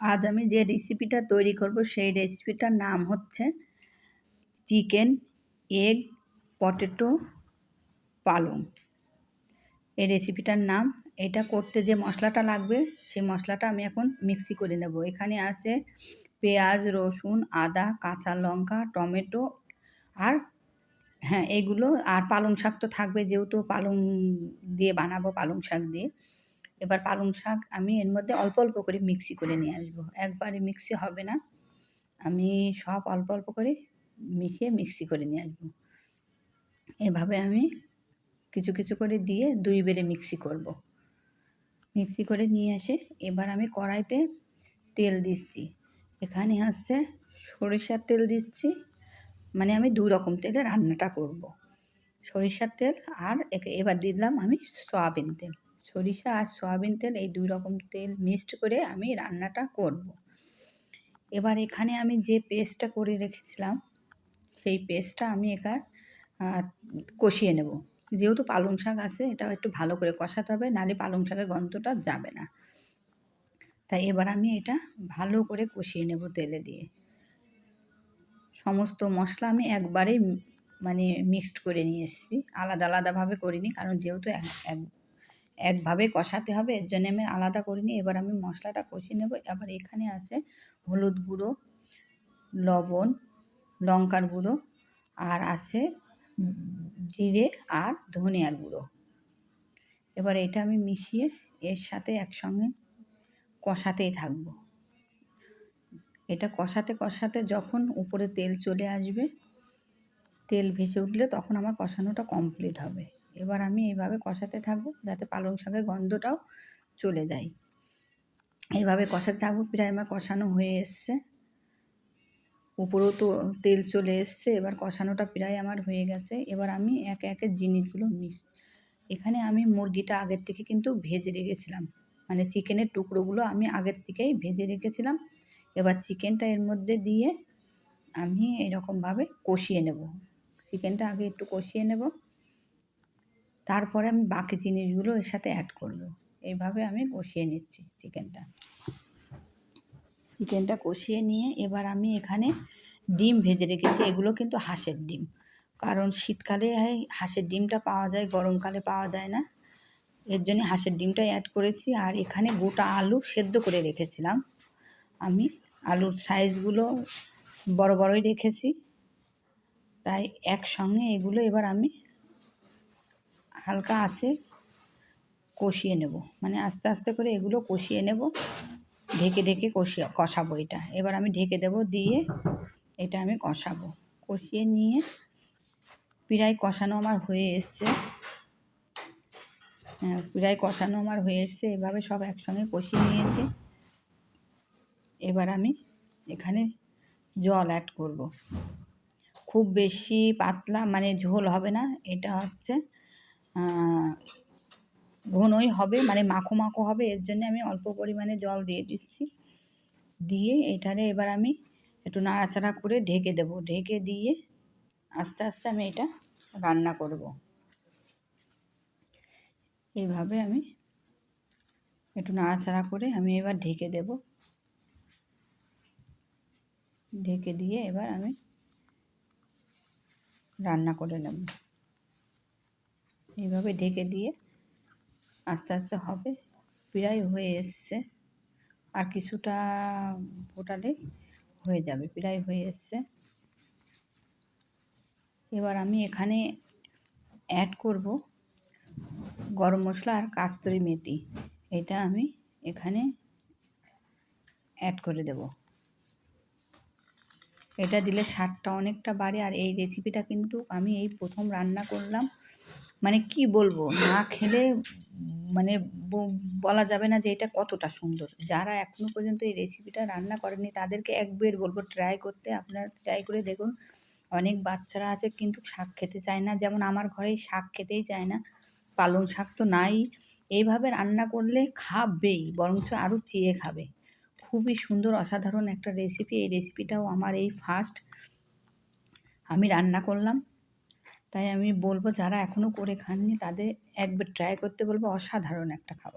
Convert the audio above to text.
আজ আমি যে রেসিপিটা তৈরি করব, সেই রেসিপিটার নাম হচ্ছে চিকেন, এগ, পটেটো, পালং। এই রেসিপিটার নাম, এটা করতে যে মশলাটা লাগবে, সেই মশলাটা আমি এখন মিক্সি করে নেব। এখানে আছে পেঁয়াজ, রসুন, আদা, কাঁচা লঙ্কা, টমেটো আর হ্যাঁ এগুলো আর পালং শাক তো থাকবে, যেহেতু পালং দিয়ে বানাবো, পালং শাক দিয়ে। এবার পালং শাক আমি এর মধ্যে অল্প অল্প করে মিক্সি করে নিয়ে আসব। একবারে মিক্সি হবে না। আমি সব অল্প অল্প করে মিশিয়ে মিক্সি করে নিয়ে আসব। এভাবে আমি কিছু কিছু করে দিয়ে দুই বেড়ে মিক্সি করব। মিক্সি করে নিয়ে এসে এবার আমি কড়াইতে তেল দিচ্ছি। এখানে হচ্ছে সরিষার তেল দিচ্ছি। মানে আমি দু রকম তেলে রান্নাটা করব। সরিষার তেল আর এবার দিলাম আমি সয়াবিন তেল। সরিষা আর সয়াবিন তেল, এই দুই রকম তেল মিক্সড করে আমি রান্নাটা করব। এবার এখানে আমি যে পেস্টটা করে রেখেছিলাম, সেই পেস্টটা আমি এখান কষিয়ে নেব। যেহেতু পালং শাক আছে এটা একটু ভালো করে কষাতে হবে, নাহলে পালং শাকের গন্ধটা যাবে না। তাই এবার আমি এটা ভালো করে কষিয়ে নেব তেলে দিয়ে। সমস্ত মশলা আমি একবারেই মানে মিক্সড করে নিয়ে এসেছি। আলাদা আলাদাভাবে করিনি, কারণ যেহেতু এক একভাবে কষাতে হবে, এর জন্য আমি আলাদা করিনি এবার আমি মশলাটা কষিয়ে নেব। এবার এখানে আছে হলুদ গুঁড়ো, লবণ, লঙ্কার গুঁড়ো, আর আছে জিরে আর ধনিয়ার গুঁড়ো। এবার এটা আমি মিশিয়ে এর সাথে একসঙ্গে কষাতেই থাকব। এটা কষাতে কষাতে যখন উপরে তেল চলে আসবে, তেল ভেসে উঠলে তখন আমার কষানোটা কমপ্লিট হবে। এবার আমি এইভাবে কষাতে থাকব যাতে পালং শাকের গন্ধটাও চলে যায়। এইভাবে কষাতে থাকব, প্রায় আমার কষানো হয়ে এসছে। উপরেও তো তেল চলে এসছে, এবার কষানোটা প্রায় আমার হয়ে গেছে। এবার আমি একে একে জিনিসগুলো মিশ, এখানে আমি মুরগিটা আগের থেকে কিন্তু ভেজে রেখেছিলাম। মানে চিকেনের টুকরোগুলো আমি আগের থেকেই ভেজে রেখেছিলাম। এবার চিকেনটা এর মধ্যে দিয়ে আমি এরকমভাবে কষিয়ে নেব। চিকেনটা আগে একটু কষিয়ে নেব। তারপরে আমি বাকি জিনিসগুলো এর সাথে অ্যাড করব। এইভাবে আমি কষিয়ে নিচ্ছি চিকেনটা। চিকেনটা কষিয়ে নিয়ে এবার আমি এখানে ডিম ভেজে রেখেছি। এগুলো কিন্তু হাঁসের ডিম। কারণ শীতকালে হাঁসের ডিমটা পাওয়া যায়, গরমকালে পাওয়া যায় না। এর জন্য হাঁসের ডিমটাই অ্যাড করেছি। আর এখানে গোটা আলু সেদ্ধ করে রেখেছিলাম। আমি আলুর সাইজগুলো বড় বড়ই রেখেছি। তাই একসঙ্গে এগুলো এবার আমি হালকা আসে কষিয়ে নেব। মানে আস্তে আস্তে করে এগুলো কষিয়ে নেব। ঢেকে ঢেকে কষিয়ে, কষাবো এটা। এবার আমি ঢেকে দেব, দিয়ে এটা আমি কষাবো। কষিয়ে নিয়ে প্রায় কষানো আমার হয়ে এসছে। হ্যাঁ প্রায় কষানো আমার হয়ে এসছে। এভাবে সব একসঙ্গে কষিয়ে নিয়েছি। এবার আমি এখানে জল অ্যাড করব। খুব বেশি পাতলা মানে ঝোল হবে না। এটা হচ্ছে ঘনই হবে মানে মাখো মাখো হবে, এর জন্য আমি অল্প পরিমাণে জল দিয়ে দিচ্ছি। দিয়ে এটারে এবার আমি একটু নাড়াচাড়া করে ঢেকে দেব। ঢেকে দিয়ে আস্তে আস্তে আমি এটা রান্না করব। এইভাবে আমি একটু নাড়াচাড়া করে আমি এবার ঢেকে দেব। ঢেকে দিয়ে এবার আমি রান্না করে নেব। এইভাবে ঢেকে দিয়ে আস্তে আস্তে হবে। প্রায় হয়ে এসছে। আর কিছুটা ফোটালে হয়ে যাবে, প্রায় হয়ে এসছে। এবার আমি এখানে অ্যাড করব গরম মশলা আর কাস্তরি মেথি। এটা আমি এখানে অ্যাড করে দেব। এটা দিলে স্বাদটা অনেকটা বাড়ে। আর এই রেসিপিটা কিন্তু আমি এই প্রথম রান্না করলাম। মানে কি বলব? না খেলে মানে বলা যাবে না যে এটা কতটা সুন্দর। যারা এখনও পর্যন্ত এই রেসিপিটা রান্না করেনি, তাদেরকে একবার বলব ট্রাই করতে। আপনারা ট্রাই করে দেখুন। অনেক বাচ্চারা আছে, কিন্তু শাক খেতে চায় না। যেমন আমার ঘরে শাক খেতেই চায় না। পালং শাক তো নাই। এইভাবে রান্না করলে খাবেই, বরঞ্চ আরও চেয়ে খাবে। খুবই সুন্দর, অসাধারণ একটা রেসিপি এই রেসিপিটাও আমার এই ফার্স্ট আমি রান্না করলাম। তাই আমি বলব, যারা এখনও করে খাননি, তাদের একবার ট্রাই করতে বলব, অসাধারণ একটা খাবার।